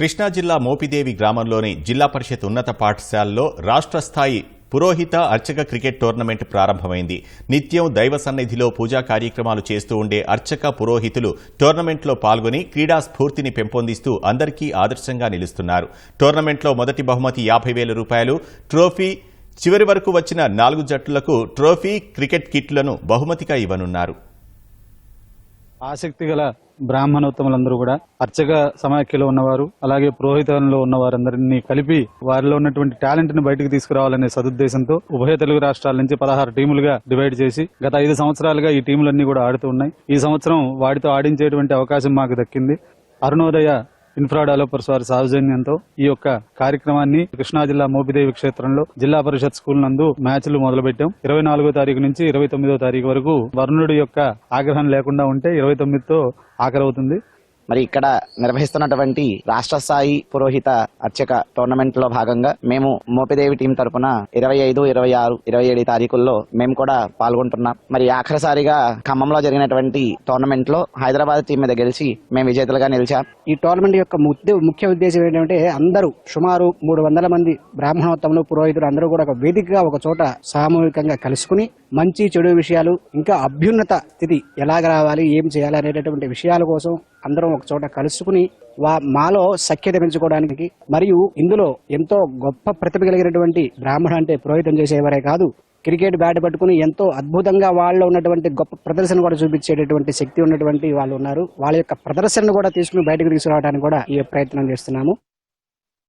కృష్ణా జిల్లా మోపిదేవి గ్రామంలోని జిల్లా పరిషత్ ఉన్నత పాఠశాలలో రాష్ట్ర స్థాయి పురోహిత అర్చక క్రికెట్ టోర్నమెంట్ ప్రారంభమైంది. నిత్యం దైవ సన్నిధిలో పూజా కార్యక్రమాలు చేస్తూ ఉండే అర్చక పురోహితులు టోర్నమెంట్లో పాల్గొని క్రీడా స్ఫూర్తిని పెంపొందిస్తూ అందరికీ ఆదర్శంగా నిలుస్తున్నారు. టోర్నమెంట్లో మొదటి బహుమతి యాభై వేల రూపాయలు ట్రోఫీ చివరి వరకు వచ్చిన నాలుగు జట్లకు ట్రోఫీ క్రికెట్ కిట్లను బహుమతిగా ఇవ్వనున్నారు. ఆసక్తి గల బ్రాహ్మణోత్తములందరూ కూడా అర్చక సమాఖ్యలో ఉన్నవారు అలాగే పురోహితంలో ఉన్న వారందరినీ కలిపి వారిలో ఉన్నటువంటి టాలెంట్ను బయటకు తీసుకురావాలనే సదుద్దేశంతో ఉభయ తెలుగు రాష్ట్రాల నుంచి పదహారు టీములుగా డివైడ్ చేసి గత ఐదు సంవత్సరాలుగా ఈ టీములన్నీ కూడా ఆడుతూ ఉన్నాయి. ఈ సంవత్సరం వాటితో ఆడించేటువంటి అవకాశం మాకు దక్కింది. అరుణోదయ ఇన్ఫ్రా డెవలపర్స్ వారి సౌజన్యంతో ఈ యొక్క కార్యక్రమాన్ని కృష్ణా జిల్లా మోపిదేవి క్షేత్రంలో జిల్లా పరిషత్ స్కూల్ నందు మ్యాచ్లు మొదలుపెట్టాం. ఇరవై నాలుగో తారీఖు నుంచి ఇరవై తొమ్మిదో తారీఖు వరకు వరుణుడి యొక్క ఆగ్రహం లేకుండా ఉంటే ఇరవై తొమ్మిదితో ఆఖరవుతుంది. మరి ఇక్కడ నిర్వహిస్తున్నటువంటి రాష్ట్ర స్థాయి పురోహిత అర్చక టోర్నమెంట్లో భాగంగా మేము మోపిదేవి టీం తరపున ఇరవై ఐదు ఇరవై ఆరు ఇరవై ఏడు తారీఖుల్లో మేము కూడా పాల్గొంటున్నాం. మరి ఆఖరిసారిగా ఖమ్మంలో జరిగినటువంటి టోర్నమెంట్లో హైదరాబాద్ టీం మీద గెలిచి మేము విజేతలుగా నిలిచాం. ఈ టోర్నమెంట్ యొక్క ముఖ్య ఉద్దేశం ఏంటంటే అందరూ సుమారు మూడు వందల మంది బ్రాహ్మణోత్తములు పురోహితులు అందరూ కూడా ఒక వేదికగా ఒక చోట సామూహికంగా కలుసుకుని మంచి చెడు విషయాలు ఇంకా అభ్యున్నత స్థితి ఎలాగ రావాలి ఏం చేయాలి అనేటటువంటి విషయాల కోసం అందరం ఒక చోట కలుసుకుని వా మాలో సఖ్యత పెంచుకోవడానికి మరియు ఇందులో ఎంతో గొప్ప ప్రతిభ కలిగినటువంటి బ్రాహ్మణ అంటే పురోహితం చేసేవారే కాదు. క్రికెట్ బ్యాట్ పట్టుకుని ఎంతో అద్భుతంగా వాళ్ళు ఉన్నటువంటి గొప్ప ప్రదర్శన కూడా చూపించేటటువంటి శక్తి ఉన్నటువంటి వాళ్ళు ఉన్నారు. వాళ్ళ యొక్క ప్రదర్శనను కూడా తీసుకుని బయటకు తీసుకురావడానికి కూడా ఈ ప్రయత్నం చేస్తున్నాము.